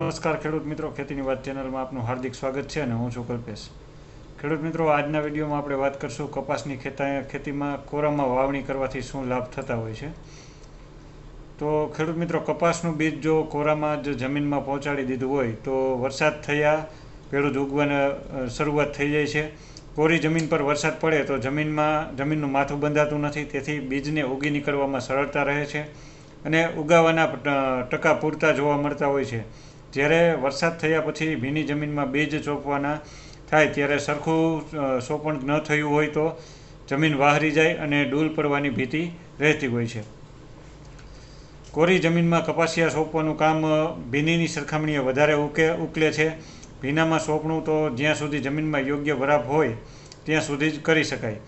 નમસ્કાર ખેડૂત મિત્રો, ખેતીની વાત ચેનલમાં આપનું હાર્દિક સ્વાગત છે અને હું છું કલ્પેશ. ખેડૂત મિત્રો, આજના વિડીયોમાં આપણે વાત કરશું કપાસની ખેતા, ખેતીમાં કોરામાં વાવણી કરવાથી શું લાભ થતા હોય છે. તો ખેડૂત મિત્રો, કપાસનું બીજ જો કોરામાં જ જમીનમાં પહોંચાડી દીધું હોય, તો વરસાદ થયા પેલું જ ઉગવાના શરૂઆત થઈ જાય છે. કોરી જમીન પર વરસાદ પડે તો જમીનમાં, જમીનનું માથું બંધાતું નથી, તેથી બીજને ઉગી નીકળવામાં સરળતા રહે છે અને ઉગાવાના ટકા પૂરતા જોવા મળતા હોય છે. જ્યારે વરસાદ થયા પછી ભીની જમીનમાં બીજ ચોપવાના થાય ત્યારે સરખું સોપણ ન થયું હોય તો જમીન વાહરી જાય અને ડૂલ પડવાની ભીતિ રહેતી હોય છે. કોરી જમીનમાં કપાસિયા સોંપવાનું કામ ભીનીની સરખામણીએ વધારે ઉકે, ઉકલે છે. ભીનામાં સોંપણું તો જ્યાં સુધી જમીનમાં યોગ્ય વરાપ હોય, ત્યાં સુધી જ કરી શકાય.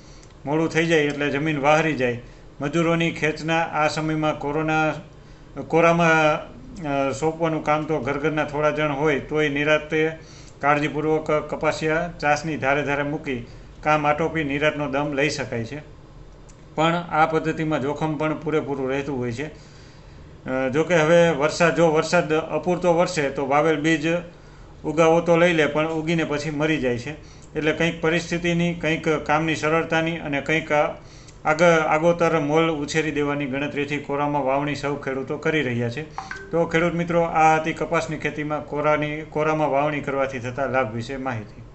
મોડું થઈ જાય એટલે જમીન વાહરી જાય. મજૂરોની ખેંચના આ સમયમાં કોરોના, કોરામાં સોંપવાનું કામ તો ઘરઘરના થોડા જણ હોય, તોય નિરાતે કાળજીપૂર્વક કપાસિયા ચાસની ધારે ધારે મૂકી કામ આટોપી નિરાતનો દમ લઈ શકાય છે. પણ આ પદ્ધતિમાં જોખમ પણ પૂરેપૂરું રહેતું હોય છે. જોકે હવે વરસાદ, જો વરસાદ અપૂરતો વરસે તો વાવેલ બીજ ઉગાવો તો લઈ લે, પણ ઉગીને પછી મરી જાય છે. એટલે કંઈક પરિસ્થિતિની, કંઈક કામની સરળતાની અને કંઈક આગ, આગોતર મોલ ઉછેરી દેવાની ગણતરીથી કોરામાં વાવણી સૌ ખેડૂતો કરી રહ્યા છે. તો ખેડૂત મિત્રો, આ હતી કપાસની ખેતીમાં કોરાની, કોરામાં વાવણી કરવાથી થતા લાભ વિશે માહિતી.